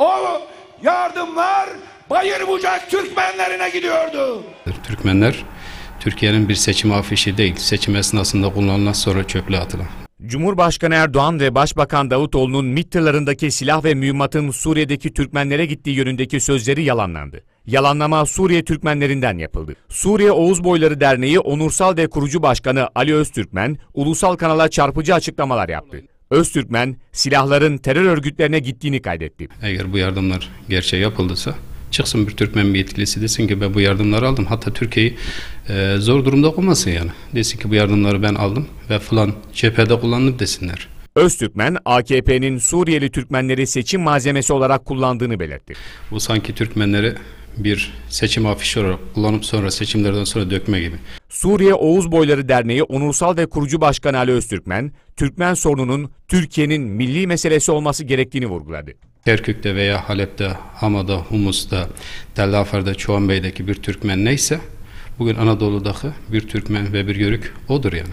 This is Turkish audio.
o yardımlar Bayır Bucak Türkmenlerine gidiyordu. Türkmenler Türkiye'nin bir seçim afişi değil, seçim esnasında kullanılan sonra çöple atılan. Cumhurbaşkanı Erdoğan ve Başbakan Davutoğlu'nun MİT tırlarındaki silah ve mühimmatın Suriye'deki Türkmenlere gittiği yönündeki sözleri yalanlandı. Yalanlama Suriye Türkmenlerinden yapıldı. Suriye Oğuz Boyları Derneği Onursal ve Kurucu Başkanı Ali Öztürkmen, ulusal kanala çarpıcı açıklamalar yaptı. Öztürkmen, silahların terör örgütlerine gittiğini kaydetti. Eğer bu yardımlar gerçeğe yapıldıysa çıksın bir Türkmen bir yetkilisi desin ki ben bu yardımları aldım. Hatta Türkiye'yi e, zor durumda olmasın yani. Desin ki bu yardımları ben aldım ve falan cephede kullandım desinler. Öztürkmen, AKP'nin Suriyeli Türkmenleri seçim malzemesi olarak kullandığını belirtti. Bu sanki Türkmenleri bir seçim afişi olarak kullanıp sonra seçimlerden sonra dökme gibi. Suriye Oğuz Boyları Derneği Onursal ve Kurucu Başkanı Ali Öztürkmen, Türkmen sorununun Türkiye'nin milli meselesi olması gerektiğini vurguladı. Kerkük'te veya Halep'te, Hama'da, Humus'ta, Tellafer'de, Çoğanbey'deki bir Türkmen neyse bugün Anadolu'daki bir Türkmen ve bir Yörük odur yani.